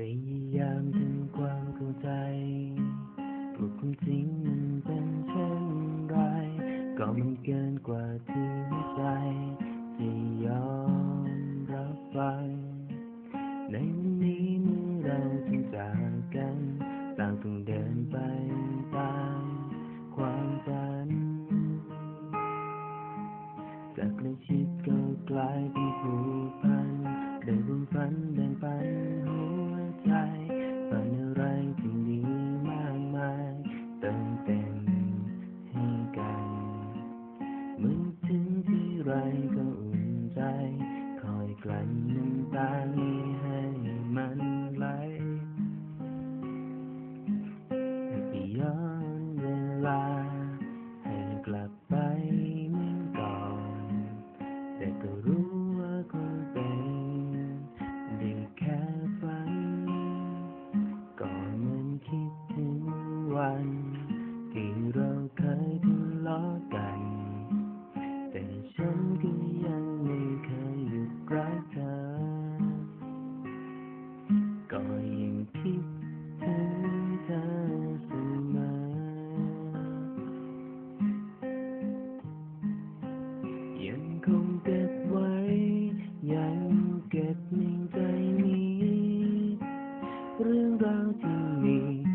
ยายามทำความเข้าใจว่าความจริงมันเป็นเช่นไร ก็มันเกินกว่าที่ใจจะยอมรับฟังในวันนี้เมื่อเราต้องจากกันต่างต้องเดินไปตามความฝันจากใกล้ชิดก็กลายเป็นผูกพันได้ร่วมฝันแบ่งปันหัว ที่ไรก็อุ่นใจ คอยกลั่นน้ำตาไม่ให้มัน 靠近你。